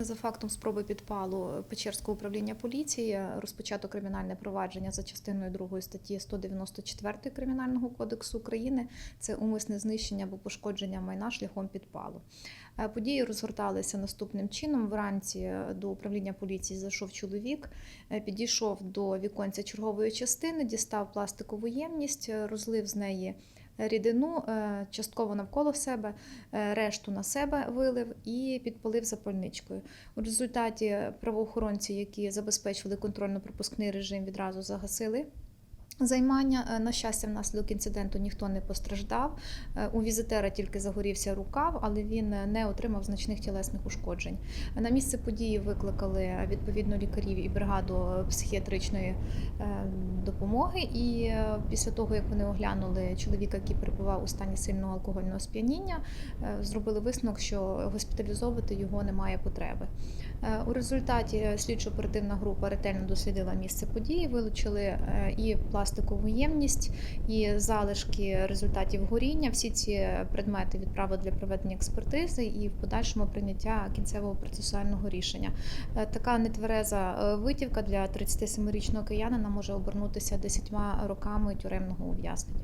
За фактом спроби підпалу Печерського управління поліції розпочато кримінальне провадження за частиною 2 статті 194 Кримінального кодексу України. Це умисне знищення або пошкодження майна шляхом підпалу. Е, Події розгорталися наступним чином. Вранці до управління поліції зайшов чоловік, е, підійшов до віконця чергової частини, дістав пластикову ємність, е, розлив з неї рідину е, частково навколо себе, е, решту на себе вилив і підпалив запальничкою. У результаті правоохоронці, які забезпечили контрольно-пропускний режим, відразу загасили. Займання Е, на щастя, внаслідок інциденту ніхто не постраждав. Е, У візитера тільки загорівся рукав, але він е, не отримав значних тілесних ушкоджень. На місце події викликали відповідно лікарів і бригаду психіатричної допомоги. І після того, як вони оглянули чоловіка, який перебував у стані сильного алкогольного сп'яніння, зробили висновок, що госпіталізовувати його немає потреби. У результаті слідчо-оперативна група ретельно дослідила місце події, вилучили і пластикову ємність, і залишки результатів горіння. Всі ці предмети відправили для проведення експертизи і в подальшому прийняття кінцевого процесуального рішення. Е, Така нетвереза е, витівка для 37-річного киянина може обернутися 10 роками тюремного ув'язнення.